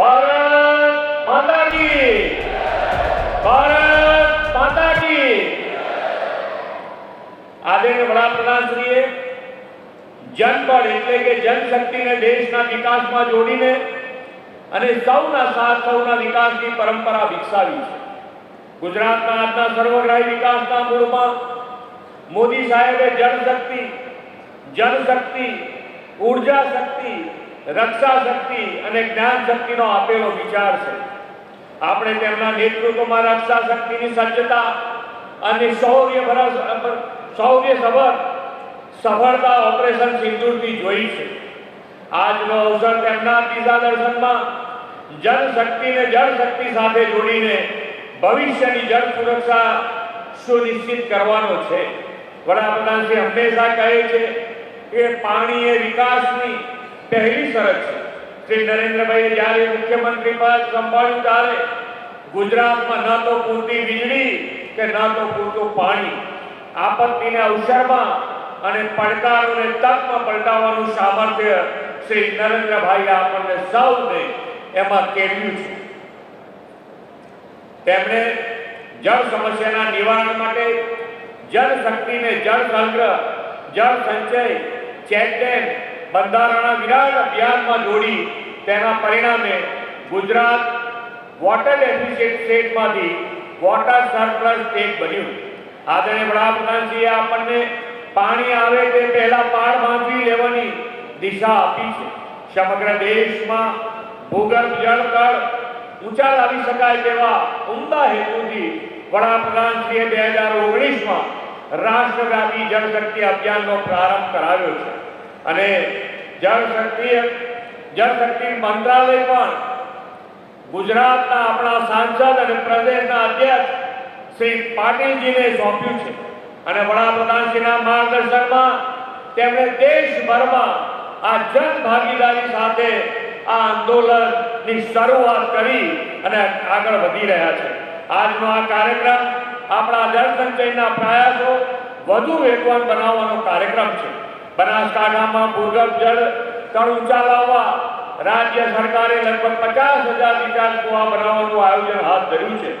ભારત માતા આદરણીય વડાપ્રધાનશ્રીએ જનબળ એટલે કે જનશક્તિને દેશના વિકાસમાં જોડીને અને સૌના સાથ, સૌના વિકાસની પરંપરા વિકસાવી છે. ગુજરાતના આજના સર્વગ્રાહી વિકાસના મૂળમાં મોદી સાહેબે જનશક્તિ જનશક્તિ ઊર્જા શક્તિ રક્ષા શક્તિ અને જ્ઞાન શક્તિનો આપેલો વિચાર છે. આપણે તેમના નેતૃત્વમાં રક્ષા શક્તિની સજ્જતા અને શૌર્ય શૌર્ય સભર સફળતા ઓપરેશન સિંદૂરથી જોઈ છે. આજનો અવસર તેમના દિશા દર્શનમાં જનશક્તિને જળશક્તિ સાથે જોડીને ભવિષ્યની જળ સુરક્ષા સુનિશ્ચિત કરવાનો છે. વડાપ્રધાન શ્રી હંમેશા કહે છે કે પાણી એ વિકાસની પહેલી શરત છે. શ્રી નરેન્દ્રભાઈ જ્યારે મુખ્યમંત્રી પદ સંભાળ્યું ત્યારે ગુજરાતમાં ન તો પૂરતી વીજળી કે ન તો પૂરતું પાણી, આપત્તિને અવસરમાં અને પડકારોને તકમાં પલટાવવાનું સામર્થ્ય શ્રી નરેન્દ્રભાઈ આપણને સૌને એમાં કેળવ્યું છે. તેમણે જળ સમસ્યાના નિવારણ માટે જળ શક્તિને જળ સંગ્રહ જળ સંચય ચેક ડેમ બંધારણના વિરાટ અભિયાનમાં જોડી તેના પરિણામે ગુજરાત વોટર ડેફિસિટ સ્ટેટમાંથી વોટર સરપ્લસ સ્ટેટ બન્યું. આદરણીય વડાપ્રધાનશ્રીએ આપણને પાણી આવે તે પહેલા પાર બાંધવી લેવાની દિશા આપી છે. સમગ્ર દેશમાં ભૂગર્ભ જળ કર ઊંચા લાવી શકાય તેવા ઉમદા હેતુથી વડાપ્રધાનશ્રીએ બે હજાર ઓગણીસમાં રાષ્ટ્રવ્યાપી જળશક્તિ અભિયાનનો પ્રારંભ કરાવ્યો છે. અને જળશક્તિ જળશક્તિ મંત્રાલય પણ ગુજરાતના આપણા સાંસદ અને પ્રદેશના અધ્યક્ષ શ્રી પાટીલજીને સોંપ્યું છે. અને વડાપ્રધાનશ્રીના માર્ગદર્શનમાં તેમણે દેશભરમાં આ જન ભાગીદારી સાથે આ આંદોલનની શરૂઆત કરી અને આગળ વધી રહ્યા છે. આજનો આ કાર્યક્રમ આપણા જળ સંચયના પ્રયાસો વધુ વેગવાન બનાવવાનો કાર્યક્રમ છે. બનાસકાંઠામાં ભૂગર્ભ જળ તળ ઊંચા લાવવા રાજ્ય સરકારે લગભગ પચાસ હજાર નિકાલ કુવા બનાવવાનું આયોજન હાથ ધર્યું છે.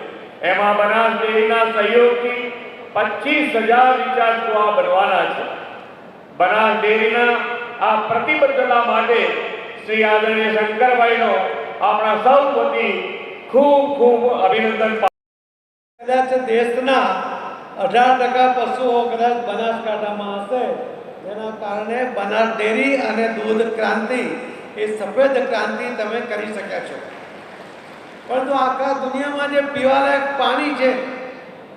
એમાં બનાસ ડેરીના સહયોગથી પચીસ હજાર રિચાર્જ કુવા બનવાના છે. બનાસ ડેરીના આ પ્રતિબદ્ધતા માટે શ્રી આદરણીય શંકરભાઈનો આપણા સૌ વતી ખૂબ ખૂબ અભિનંદન. કદાચ દેશના અઢાર ટકા પશુઓ કદાચ બનાસકાંઠામાં હશે જેના કારણે બનાર ડેરી અને દૂધ ક્રાંતિ એ સફેદ ક્રાંતિ તમે કરી શક્યા છો. પરંતુ આખા દુનિયામાં જે પીવાલાયક પાણી છે,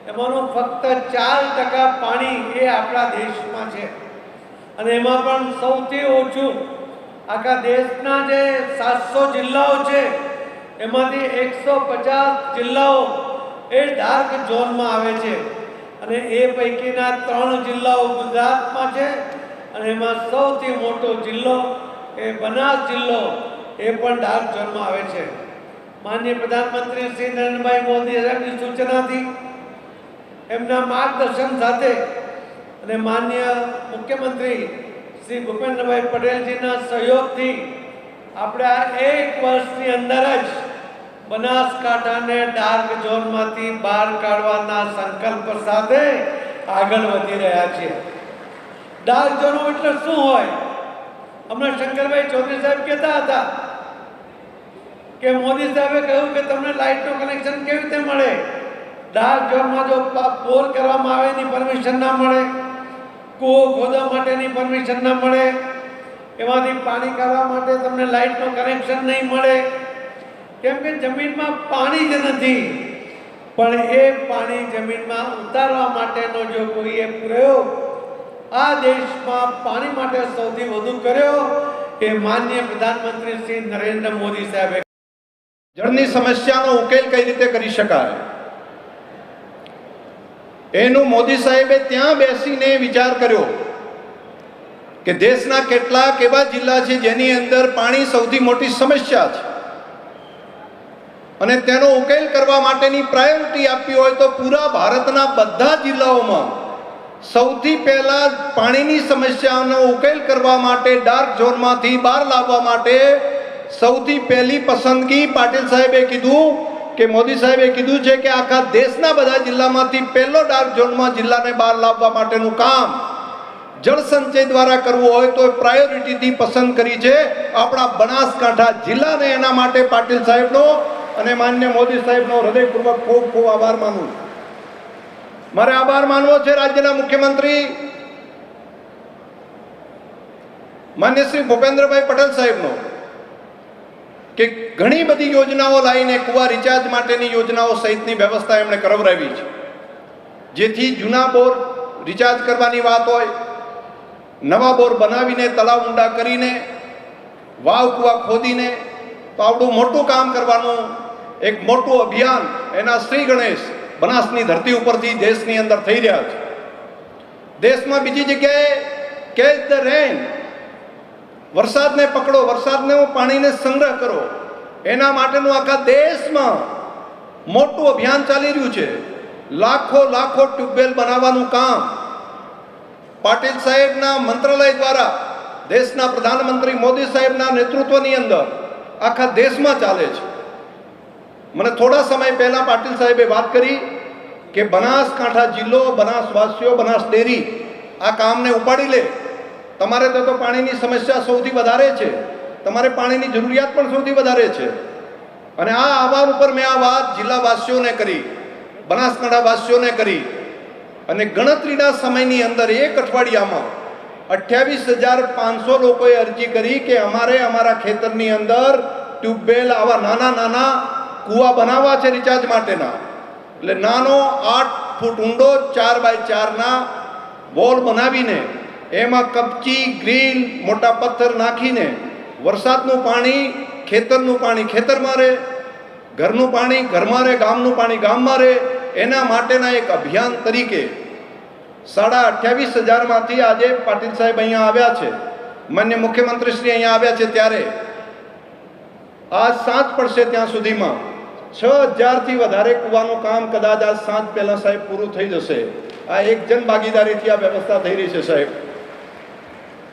એમાંનું ફક્ત ચાર ટકા પાણી એ આપણા દેશમાં છે. અને એમાં પણ સૌથી ઓછું આખા દેશના જે સાતસો જિલ્લાઓ છે, એમાંથી એકસો પચાસ જિલ્લાઓ એ ડાર્ક ઝોનમાં આવે છે. અને એ પૈકીના ત્રણ જિલ્લાઓ ગુજરાતમાં છે. અને એમાં સૌથી મોટો જિલ્લો એ બનાસ જિલ્લો એ પણ ડાર્ક ઝોનમાં આવે છે. માનનીય પ્રધાનમંત્રી શ્રી નરેન્દ્રભાઈ મોદી સાહેબની સૂચનાથી એમના માર્ગદર્શન સાથે અને માન્ય મુખ્યમંત્રી શ્રી ભૂપેન્દ્રભાઈ પટેલજીના સહયોગથી આપણે આ એક વર્ષની અંદર જ બનાસકાંઠાને ડાર્ક ઝોનમાંથી બહાર કાઢવાના સંકલ્પ સાથે આગળ વધી રહ્યા છે ડાર્ક ઝોન એટલે શું હોય? હમણાં શંકરભાઈ ચૌધરી સાહેબ કહેતા હતા કે મોદી સાહેબે કહ્યું કે તમને લાઇટનું કનેક્શન કેવી રીતે મળે? ડાર્ક ઝોનમાં જો બોર કરવામાં આવે એની પરમિશન ના મળે. કૂવો ખોદવા માટેની પરમિશન ના મળે. એમાંથી પાણી કાઢવા માટે તમને લાઇટનું કનેક્શન નહીં મળે. કેમ કે જમીનમાં પાણી જ નથી. પણ એ પાણી જમીનમાં ઉતારવા માટેનો જો કોઈએ પ્રયોગ આ દેશમાં પાણી માટે સૌથી વધુ કર્યો એ માન્ય પ્રધાનમંત્રી શ્રી નરેન્દ્ર મોદી સાહેબે. જળની સમસ્યાનો ઉકેલ કઈ રીતે કરી શકાય? એનું મોદી સાહેબે ત્યાં બેસીને વિચાર કર્યો કે દેશના કેટલાક એવા જિલ્લા છે જેની અંદર પાણી સૌથી મોટી સમસ્યા છે. અને તેનો ઉકેલ કરવા માટેની પ્રાયોરિટી આપવી હોય તો પૂરા ભારતના બધા જિલ્લાઓમાં સૌથી પહેલા પાણીની સમસ્યાનો ઉકેલ કરવા માટે ડાર્ક ઝોનમાંથી બહાર લાવવા માટે સૌથી પહેલી પસંદગી પાટીલ સાહેબે કીધું કે મોદી સાહેબે કીધું છે કે આખા દેશના બધા જિલ્લામાંથી પહેલો ડાર્ક ઝોનમાં જિલ્લાને બહાર લાવવા માટેનું કામ જળસંચય દ્વારા કરવું હોય તો પ્રાયોરિટીથી પસંદ કરી છે આપણા બનાસકાંઠા જિલ્લાને એના માટે પાટીલ સાહેબનો અને માન્ય મોદી સાહેબનો હૃદયપૂર્વક ખૂબ ખૂબ આભાર માનું છું. મારે આભાર માનવો છે રાજ્યના મુખ્યમંત્રી માન્ય શ્રી ભૂપેન્દ્રભાઈ પટેલ સાહેબનો, કે ઘણી બધી યોજનાઓ લાવીને કુવા રિચાર્જ માટેની યોજનાઓ સહિતની વ્યવસ્થા એમણે કરવરાવી છે જેથી જૂના બોર રિચાર્જ કરવાની વાત હોય, નવા બોર બનાવીને તલાવ ઊંડા કરીને, વાવ કુવા ખોદીને, તો આવડું મોટું કામ કરવાનું એક મોટું અભિયાન એના શ્રી ગણેશ બનાસની ધરતી ઉપરથી દેશની અંદર થઈ રહ્યા છે. દેશમાં બીજી જગ્યાએ કેચ ધ રેન વરસાદને પકડો, વરસાદને પાણીને સંગ્રહ કરો. એના માટેનું આખા દેશમાં મોટું અભિયાન ચાલી રહ્યું છે. લાખો લાખો ટ્યુબવેલ બનાવવાનું કામ. પાટીલ સાહેબના મંત્રાલય દ્વારા દેશના પ્રધાનમંત્રી મોદી સાહેબના નેતૃત્વની અંદર આખા દેશમાં ચાલે છે. મને થોડા સમય પહેલા પાટીલ સાહેબે વાત કરી કે બનાસકાંઠા જિલ્લો, બનાસવાસીઓ બનાસ ડેરી આ કામને ઉપાડી લે. તમારે તો તો પાણીની સમસ્યા સૌથી વધારે છે. તમારે પાણીની જરૂરિયાત પણ સૌથી વધારે છે. અને આ આહવાન ઉપર મેં આ વાત જિલ્લાવાસીઓને કરી, બનાસકાંઠાવાસીઓને કરી. અને ગણતરીના સમયની અંદર એક અઠવાડિયામાં અઠ્યાવીસ હજાર પાંચસો લોકોએ અરજી કરી કે અમારે અમારા ખેતરની અંદર ટ્યુબવેલ આવા નાના નાના કૂવા બનાવવા છે રિચાર્જ માટેના. એટલે નાનો આઠ ફૂટ ઊંડો ચાર બાય ચારના વોલ બનાવીને એમાં કપચી, ગ્રીલ, મોટા પથ્થર નાખીને વરસાદનું પાણી, ખેતરનું પાણી ખેતરમાં રહે ઘરનું પાણી ઘરમાં રહે ગામનું પાણી ગામમાં રહે એના માટેના એક અભિયાન તરીકે સાડા અઠ્યાવીસ હજારમાંથી આજે પાટીલ સાહેબ અહીંયા આવ્યા છે. માન્ય મુખ્યમંત્રી શ્રી અહીંયા આવ્યા છે ત્યારે. આજ સાંજ પડશે ત્યાં સુધીમાં. છ હજારથી વધારે કૂવાનું કામ કદાચ આજ સાંજ પહેલાં સાહેબ પૂરું થઈ જશે. આ એક જન ભાગીદારીથી આ વ્યવસ્થા થઈ રહી છે સાહેબ.